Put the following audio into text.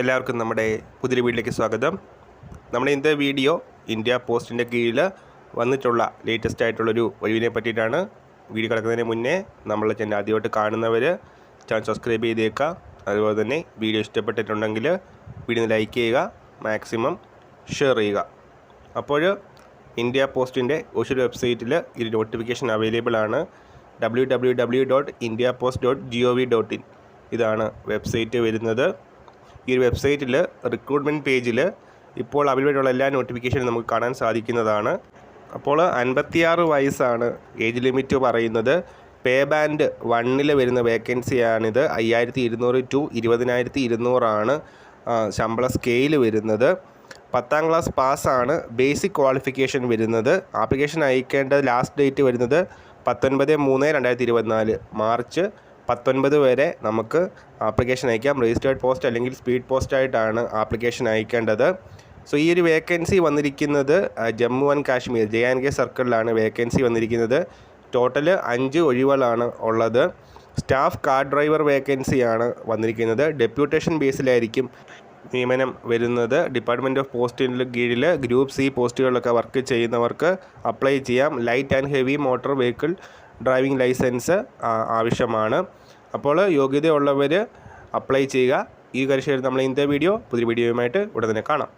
എല്ലാവർക്കും നമ്മുടെ പുതിയ വീട്ടിലേക്ക് സ്വാഗതം. നമ്മുടെ ഇന്നത്തെ വീഡിയോ ഇന്ത്യ പോസ്റ്റിന്റെ കീഴിൽ വന്നിട്ടുള്ള ലേറ്റസ്റ്റ് ആയിട്ടുള്ളൊരു ഒഴിവിനെ പറ്റിയിട്ടാണ്. വീഡിയോ കിടക്കുന്നതിന് മുന്നേ നമ്മളെ ചാനൽ ആദ്യമായിട്ട് കാണുന്നവർ ചാനൽ സബ്സ്ക്രൈബ് ചെയ്തേക്കുക അതുപോലെ തന്നെ വീഡിയോ ഇഷ്ടപ്പെട്ടിട്ടുണ്ടെങ്കിൽ വീഡിയോ ലൈക്ക് ചെയ്യുക മാക്സിമം ഷെയർ ചെയ്യുക. അപ്പോൾ ഇന്ത്യ പോസ്റ്റിന്റെ ഒഫീഷ്യൽ വെബ്സൈറ്റിൽ ഇത് നോട്ടിഫിക്കേഷൻ അവൈലബിൾ ആണ്. W W W dot India post dot G O V dot in ഇതാണ് വെബ്സൈറ്റ് വരുന്നത്. ഈ ഒരു വെബ്സൈറ്റിൽ റിക്രൂട്ട്മെന്റ് പേജിൽ ഇപ്പോൾ അവൈലബിളുള്ള എല്ലാ നോട്ടിഫിക്കേഷനും നമുക്ക് കാണാൻ സാധിക്കുന്നതാണ്. അപ്പോൾ അൻപത്തിയാറ് വയസ്സാണ് ഏജ് ലിമിറ്റ് പറയുന്നത്. പേ ബാൻഡ് വണ്ണിൽ വരുന്ന വേക്കൻസിയാണിത് അയ്യായിരത്തി ഇരുന്നൂറ് ടു ഇരുപതിനായിരത്തി ഇരുന്നൂറാണ് ശമ്പള സ്കെയിൽ വരുന്നത്. പത്താം ക്ലാസ് പാസ്സാണ് ബേസിക് ക്വാളിഫിക്കേഷൻ വരുന്നത്. ആപ്ലിക്കേഷൻ അയക്കേണ്ട ലാസ്റ്റ് ഡേറ്റ് വരുന്നത് പത്തൊൻപത് മൂന്ന് രണ്ടായിരത്തി ഇരുപത്തിനാല് മാർച്ച് പത്തൊൻപത് വരെ നമുക്ക് ആപ്ലിക്കേഷൻ അയക്കാം. രജിസ്റ്റേർഡ് പോസ്റ്റ് അല്ലെങ്കിൽ സ്പീഡ് പോസ്റ്റായിട്ടാണ് ആപ്ലിക്കേഷൻ അയക്കേണ്ടത്. സോ ഈ ഒരു വേക്കൻസി വന്നിരിക്കുന്നത് Jammu and Kashmir J and K സർക്കിളിലാണ് vacancy വന്നിരിക്കുന്നത്. ടോട്ടൽ അഞ്ച് ഒഴിവുകളാണ് ഉള്ളത്. സ്റ്റാഫ് കാർ ഡ്രൈവർ വേക്കൻസിയാണ് വന്നിരിക്കുന്നത്. ഡെപ്യൂട്ടേഷൻ ബേസിലായിരിക്കും നിയമനം വരുന്നത്. ഡിപ്പാർട്ട്മെന്റ് ഓഫ് പോസ്റ്റിന് കീഴിൽ ഗ്രൂപ്പ് സി പോസ്റ്റുകളിലൊക്കെ വർക്ക് ചെയ്യുന്നവർക്ക് അപ്ലൈ ചെയ്യാം. Light and heavy motor vehicle driving licence ആവശ്യമാണ്. അപ്പോൾ യോഗ്യതയുള്ളവർ അപ്ലൈ ചെയ്യുക. ഈ കാര്യം നമ്മൾ ഇന്നത്തെ വീഡിയോ പുതിയ വീഡിയോയുമായിട്ട് ഉടനെ കാണാം.